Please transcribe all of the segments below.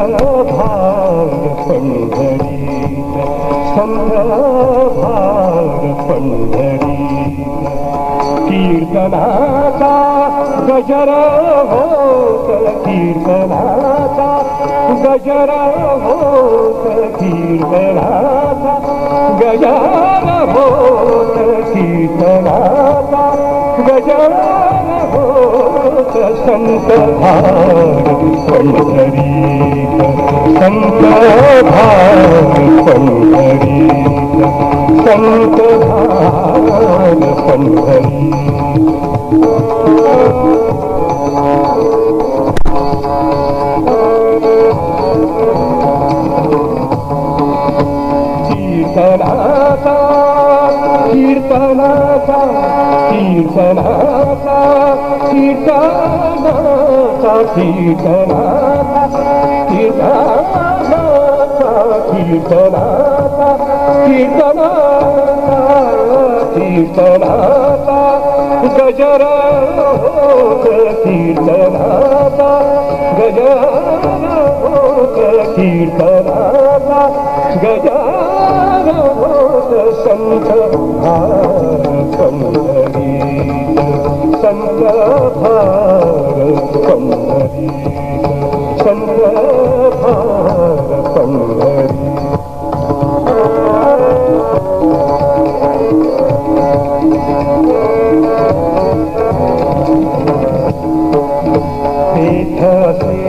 भार पंढरी कीर्तनाचा गजर होत कीर्तनाचा गजर होत कीर्तनाचा गजर होत कीर्तनाचा गजर సంతభారీక సంతభారీక సంతభారీక కీర్తన కీర్తన గజర కీర్తన గజర కీర్తన గజర సంత భారతం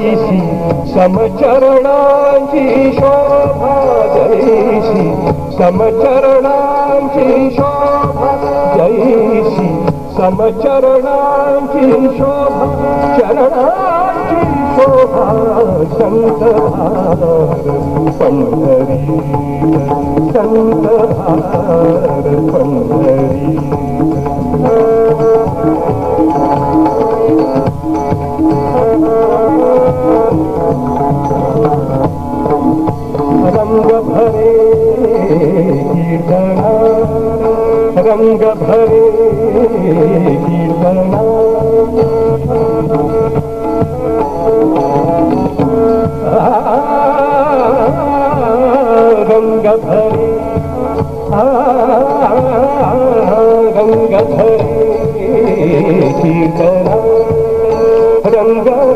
जयसि समचरणाञ्ची शोभा जयसि समचरणाञ्ची शोभा जयसि समचरणाञ्ची शोभा चरणाञ्ची शोभा सन्तभारपङ्गरी सन्तभारपङ्गरी Thank you. रंग रंग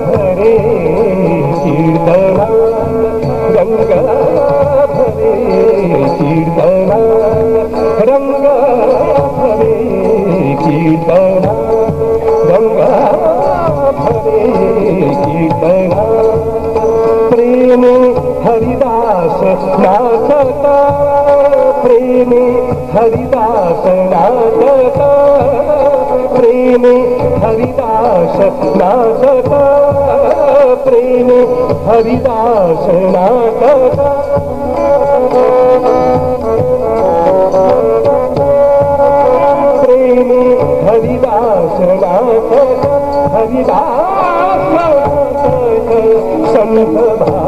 हरिदास नाचता प्रेमी हरिदास नाचता प्रेमी हरिदास नाचता प्रेमी हरिदास नाचता हरिदास संत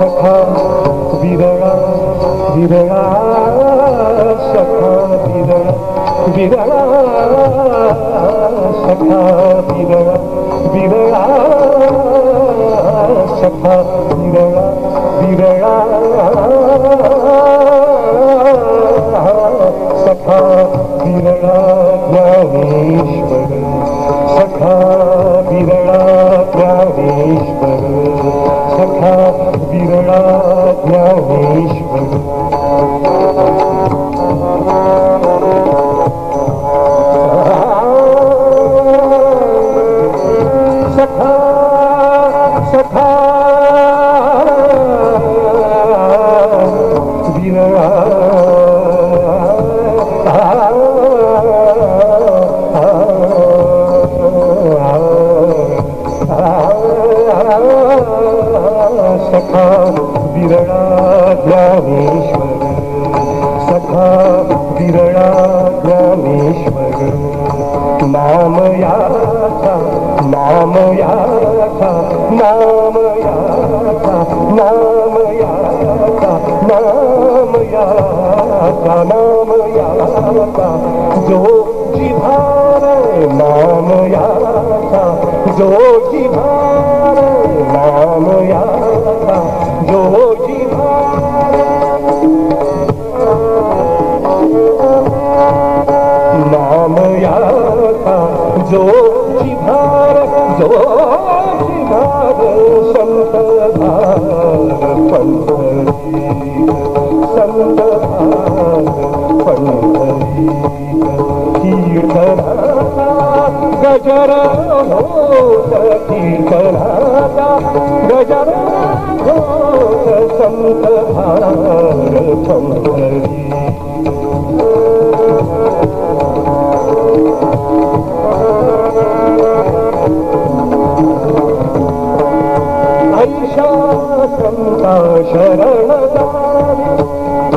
सखा विरला विरला सखा विरला विरला सखा विरला विरला सखा विरला विरला सखा विरला ज्ञानेश Krishna नाम याचा नाम याचा जो जिभार नाम याचा जो जिभार नाम याचा जो नाम याचा जो जिभार जो जिभार संत कीर्तनाचा गजर कीर्तनाचा गजर शरण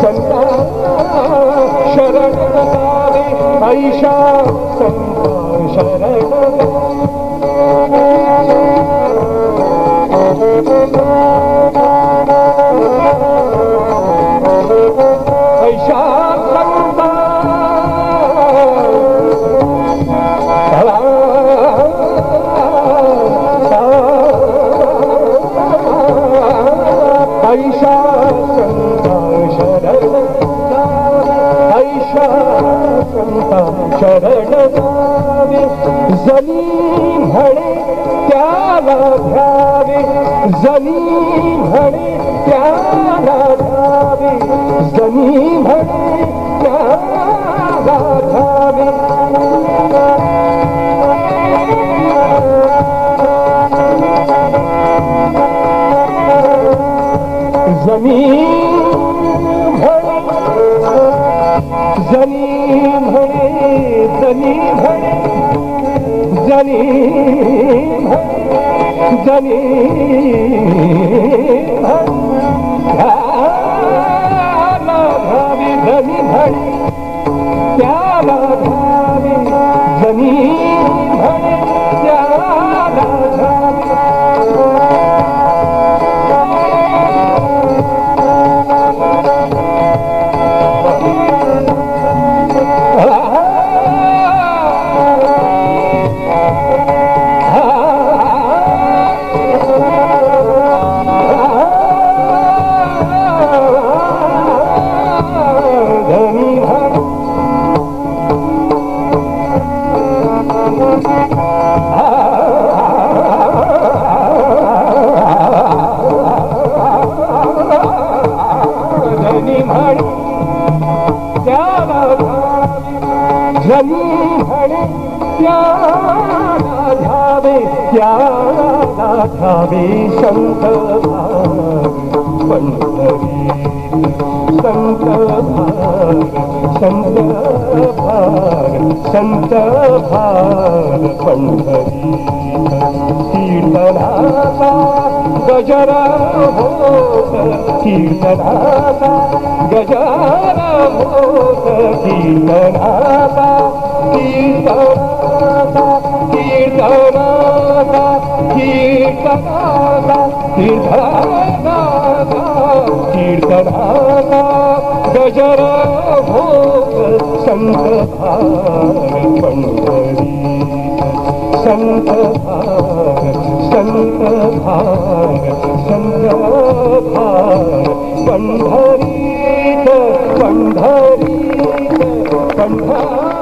సంతా శరణి ఐషా సంతా శరణ संता शरण जनी म्हणे त्याला घ्यावे जनी म्हणे त्याला घ्यावे जनी म्हणे त्याला घ्यावे जमीन संत भाग संत भाग पंढरी कीर्तनाचा गजरा होत कीर्तनाचा गजरा होत कीर्तनाचा कीर्तनाचा कीर्तनाचा कीर्तनाचा कीर्तनाचा कीर्तनाचा गजरा होत संत भाग पंढरी संत पंढरीत पंढरीत